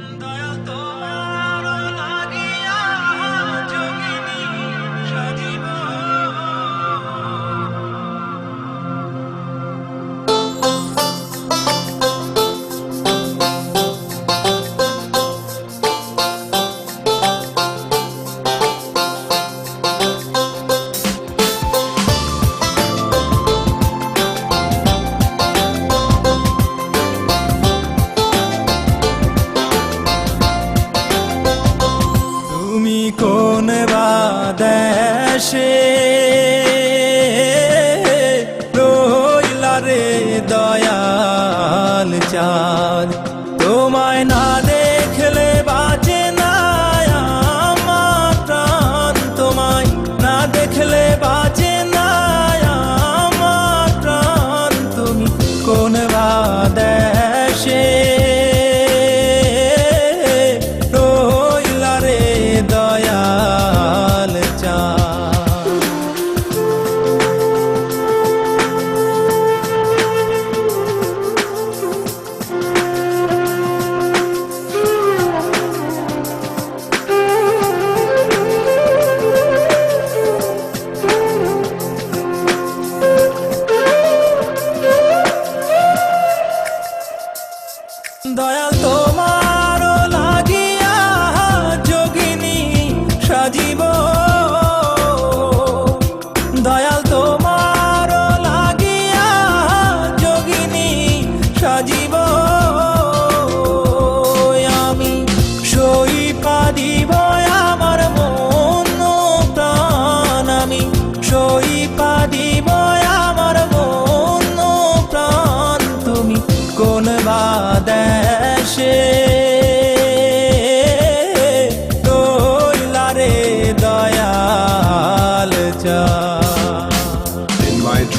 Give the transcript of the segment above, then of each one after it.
mundo. কোন বাদেশে? রইলা রে দয়াল চাঁদ। তোমায় না দেখলে দয়াল তোমার লাগিয়া যোগিনী সাজিব। দয়াল তোমার লাগিয়া যোগিনী সাজিব।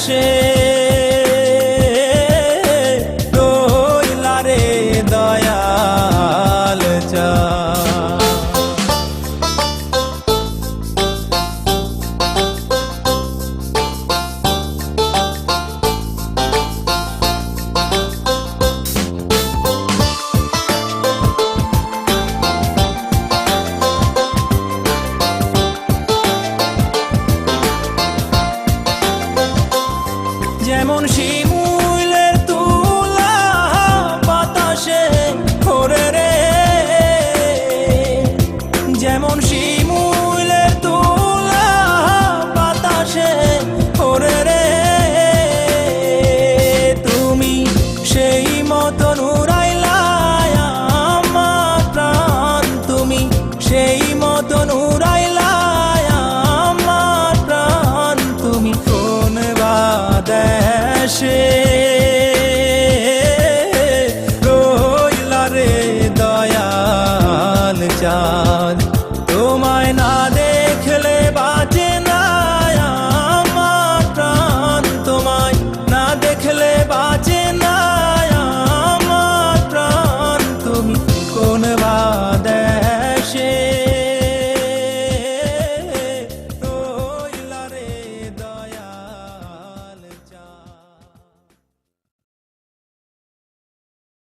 Hashem. Hashem.